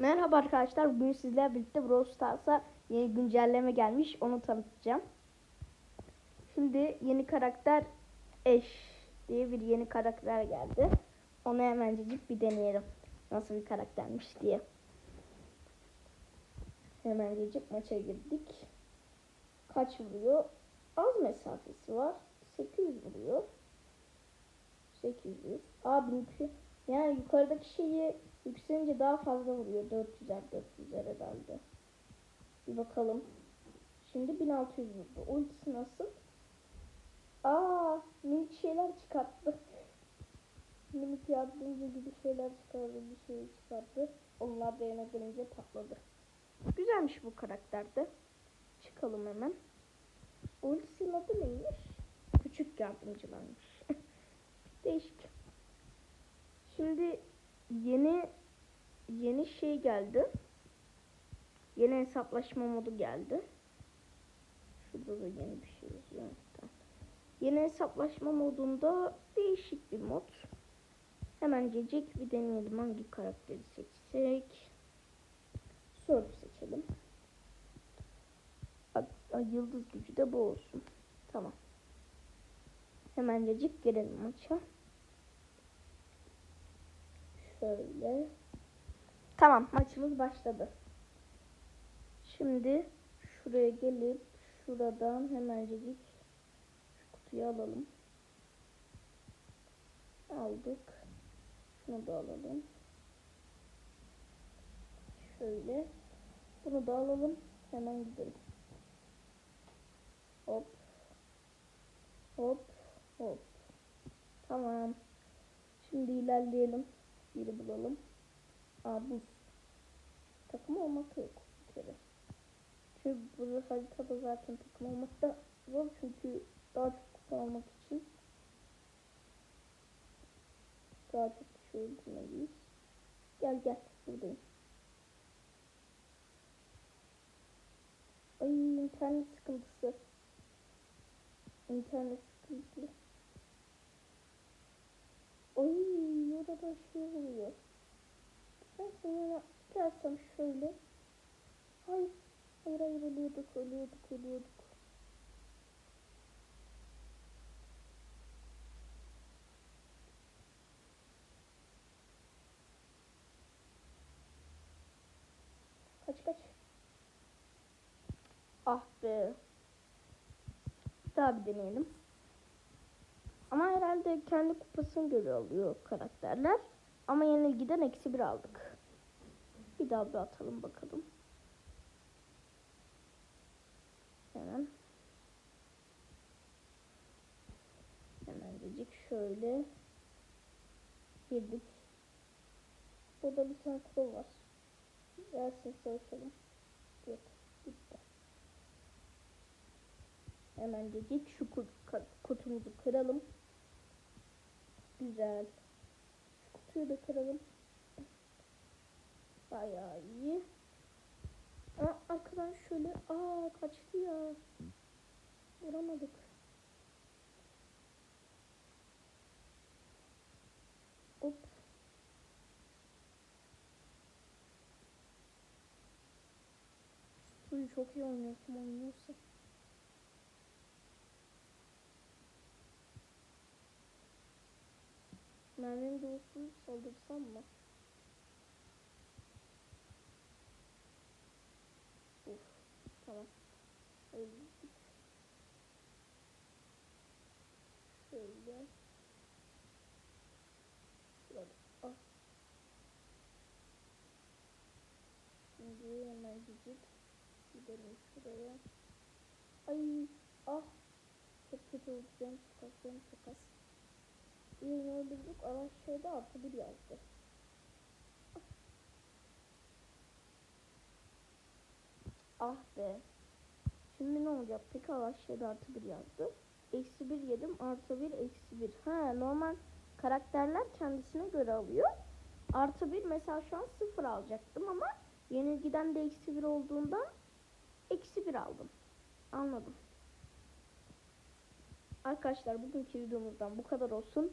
Merhaba arkadaşlar. Bugün sizlerle birlikte Brawl Stars'a yeni güncelleme gelmiş. Onu tanıtacağım. Şimdi yeni karakter Eş diye bir yeni karakter geldi. Onu hemencecik bir deneyelim. Nasıl bir karaktermiş diye. Hemencecik maça girdik. Kaç vuruyor? Az mesafesi var. 800 vuruyor. 800. Aa 1200. Yani yukarıdaki şeyi yükselince daha fazla vuruyor. 400'er 400'er herhalde. Bir bakalım. Şimdi 1600 vurdu. Ultisi nasıl? Aa minik şeyler çıkarttı. minik yardımcı gibi şeyler çıkardı. Bir şey çıkarttı. Onlar da yana gelince patladı. Güzelmiş bu karakterde. Çıkalım hemen. Ultisinin adı neymiş? Küçük yardımcılarmış. Değişik. Şimdi yeni yeni şey geldi. Yeni hesaplaşma modu geldi. Şurada da yeni bir şey yazıyor. Yeni hesaplaşma modunda değişik bir mod. Hemencecik bir deneyelim hangi karakteri seçsek. Surf seçelim. A- a- yıldız gücü de bu olsun. Tamam. Hemencecik girelim maça. Şöyle. Tamam maçımız başladı. Şimdi şuraya gelip şuradan hemencecik şu kutuyu alalım. Aldık. Şunu da alalım. Şöyle. Bunu da alalım. Hemen gidelim. Hop. Hop. Hop. Tamam. Şimdi ilerleyelim. Biri bulalım. Buz. Takım olmak yok kere. Çünkü bu haritada zaten takım olmak da zor çünkü daha çok kupa almak için daha çok kişi öldürmeliyiz. Gel gel buradayım. Ay internet sıkıntısı. İnternet sıkıntılı. Oy orada şey oluyor. Ben sonra gelsem şöyle. Hayır. Hayır hayır ölüyorduk ölüyorduk ölüyorduk. Kaç kaç. Ah be. Daha bir deneyelim. Ama herhalde kendi kupasını göre alıyor karakterler. Ama yenilgiden eksi bir aldık. Bir daha bir atalım bakalım. Hemen. Hemencecik şöyle girdik. Burada bir tane kutu var. Gelsin savaşalım. Yok. Gitti. Hemencecik şu kut- kutumuzu kıralım. Güzel. Kutuyu da kıralım. Bayağı iyi. Ama arkadan şöyle aa kaçtı ya. Vuramadık. Hop. Suyu çok iyi oynuyor kim Mermim dolsun saldırsam mı? Uf, tamam. Öldük. Şöyle. Şurada. Ah. Şimdi hemen gidip gidelim şuraya. Ay, ah. Çok kötü oldu canım çok öldürdük. Araç şeyde artı bir yazdı. Ah be. Şimdi ne olacak? Peki araç şeyde artı bir yazdı. Eksi bir yedim. Artı bir, eksi bir. Ha normal karakterler kendisine göre alıyor. Artı bir mesela şu an sıfır alacaktım ama yenilgiden de eksi bir olduğundan eksi bir aldım. Anladım. Arkadaşlar bugünkü videomuzdan bu kadar olsun.